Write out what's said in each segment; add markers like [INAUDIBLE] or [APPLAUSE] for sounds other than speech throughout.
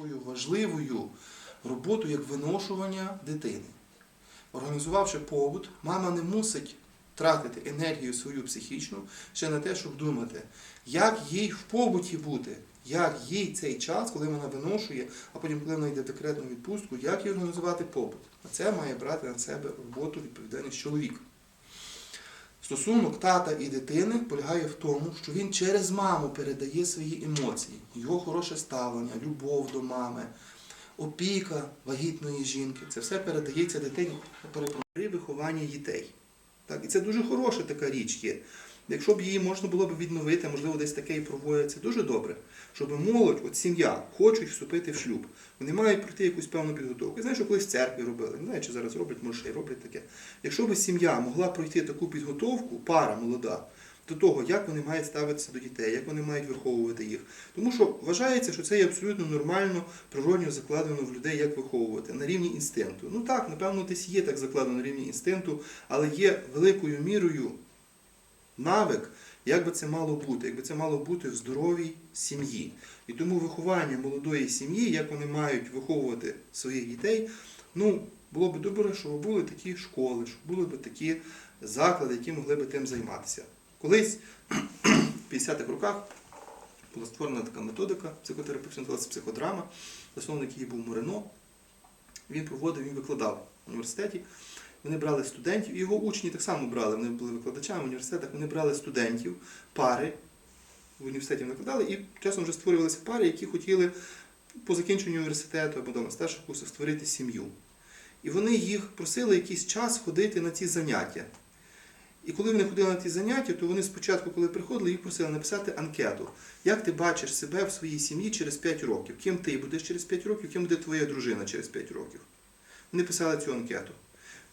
такою важливою роботою, як виношування дитини. Організувавши побут, мама не мусить тратити енергію свою психічну ще на те, щоб думати, як їй в побуті бути, як їй цей час, коли вона виношує, а потім, коли вона йде в декретну відпустку, як їй організувати побут. А це має брати на себе роботу відповідальність чоловік. Стосунок тата і дитини полягає в тому, що він через маму передає свої емоції, його хороше ставлення, любов до мами, опіка вагітної жінки. Це все передається дитині при вихованні дітей. Так, і це дуже хороша така річ є. Якщо б її можна було б відновити, можливо, десь таке і проводиться, дуже добре, щоб молодь, от сім'я, хочуть вступити в шлюб. Вони мають пройти якусь певну підготовку. Знаю, що колись в церкві робили, не знаю, чи зараз роблять, може, й роблять таке. Якщо б сім'я могла пройти таку підготовку, пара молода, до того, як вони мають ставитися до дітей, як вони мають виховувати їх. Тому що вважається, що це є абсолютно нормально, природньо закладено в людей, як виховувати на рівні інстинкту. Ну так, напевно, десь є так закладено на рівні інстинкту, але є великою мірою навик, як би це мало бути, якби це мало бути в здоровій сім'ї. І тому виховання молодої сім'ї, як вони мають виховувати своїх дітей, ну, було б добре, щоб були такі школи, щоб були б такі заклади, які могли б тим займатися. Колись [CLEARS THROAT] в 50-х роках була створена така методика психотерапевтична, психодрама, засновник її був Мурино. Він проводив, він викладав в університеті. Вони брали студентів, його учні так само брали, вони були викладачами в університетах, вони брали студентів, пари в університеті вони викладали, і часом вже створювалися пари, які хотіли по закінченню університету або на старших курсах створити сім'ю. І вони їх просили якийсь час ходити на ці заняття. І коли вони ходили на ті заняття, то вони спочатку, коли приходили, їх просили написати анкету. Як ти бачиш себе в своїй сім'ї через 5 років? Ким ти будеш через 5 років, ким буде твоя дружина через 5 років? Вони писали цю анкету.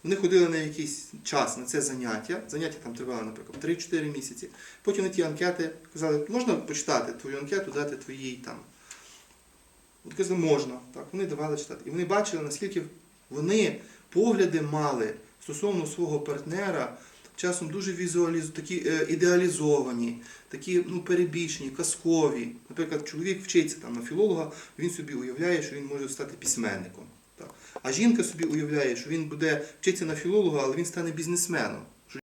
Вони ходили на якийсь час на це заняття. Заняття там тривало, наприклад, 3-4 місяці. Потім на ті анкети казали, можна почитати твою анкету, дати твоїй там. От казали, можна. Так, вони давали читати. І вони бачили, наскільки вони погляди мали стосовно свого партнера, часом дуже візуаліз... такі е, ідеалізовані, такі ну, перебільшені, казкові. Наприклад, чоловік вчиться там на філолога, він собі уявляє, що він може стати письменником. А жінка собі уявляє, що він буде вчитися на філолога, але він стане бізнесменом.